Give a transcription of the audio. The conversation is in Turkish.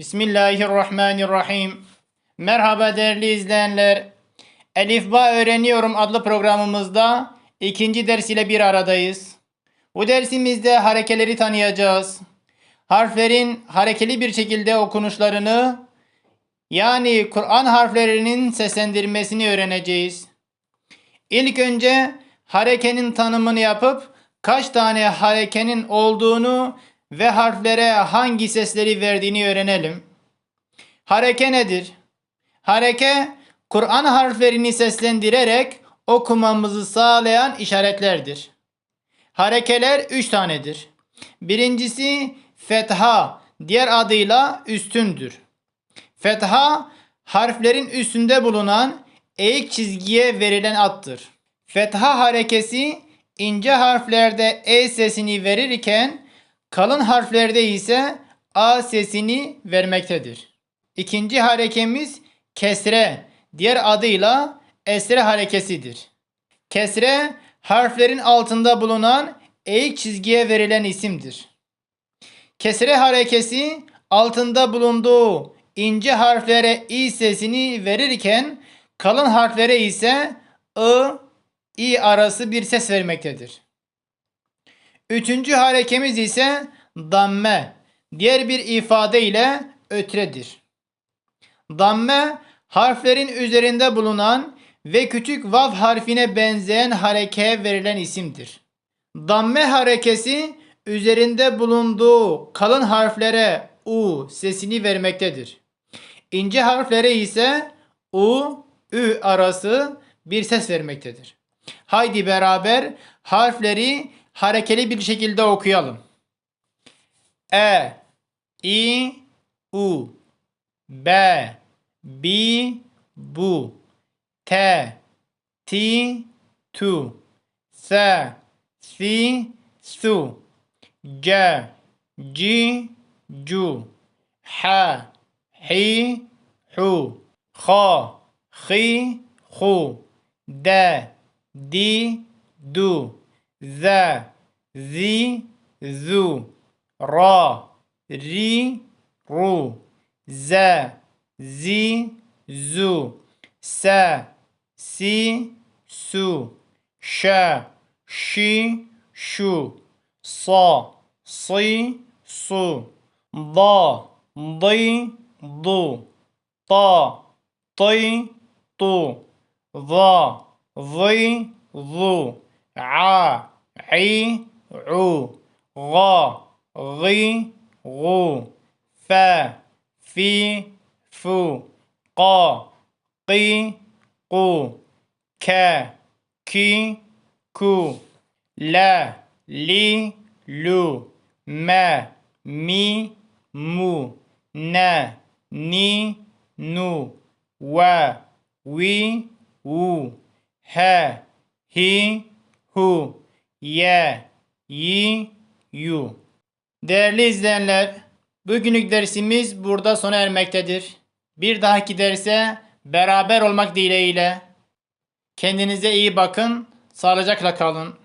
Bismillahirrahmanirrahim. Merhaba değerli izleyenler. Elif Ba Öğreniyorum adlı programımızda ikinci ders ile bir aradayız. Bu dersimizde harekeleri tanıyacağız. Harflerin harekeli bir şekilde okunuşlarını yani Kur'an harflerinin seslendirmesini öğreneceğiz. İlk önce harekenin tanımını yapıp kaç tane harekenin olduğunu ve harflere hangi sesleri verdiğini öğrenelim. Hareke nedir? Hareke Kur'an harflerini seslendirerek okumamızı sağlayan işaretlerdir. Harekeler üç tanedir. Birincisi fetha, diğer adıyla üstündür. Fetha harflerin üstünde bulunan eğik çizgiye verilen attır. Fetha harekesi ince harflerde e sesini verirken kalın harflerde ise a sesini vermektedir. İkinci harekemiz kesre, diğer adıyla esre harekesidir. Kesre harflerin altında bulunan eğik çizgiye verilen isimdir. Kesre harekesi altında bulunduğu ince harflere i sesini verirken kalın harflere ise ı, i arası bir ses vermektedir. Üçüncü harekemiz ise damme. Diğer bir ifade ile ötredir. Damme harflerin üzerinde bulunan ve küçük vav harfine benzeyen harekeye verilen isimdir. Damme harekesi üzerinde bulunduğu kalın harflere u sesini vermektedir. İnce harflere ise u, ü arası bir ses vermektedir. Haydi beraber harfleri harekeli bir şekilde okuyalım. E, i, u, b, bi, bu, t, ti, tu, s, si, su, c, ci, cu, h, hi, hu, ha, hi, hu, d, di, du, the, the, zu, ra, ri, ру, за, зі, зу, са, сі, су, ша, ші, шу, са, си, су, да, ди, ду, та, ти, ту, ва, ви, ву. ع عي عو غ غي غو ف في فو ق قي قو ك كي كو ل لي لو ما مي مو ن ني نو و وي وو ه هي hu, ya, yi, yu. Değerli izleyenler, bugünlük dersimiz burada sona ermektedir. Bir dahaki derse beraber olmak dileğiyle. Kendinize iyi bakın, sağlıcakla kalın.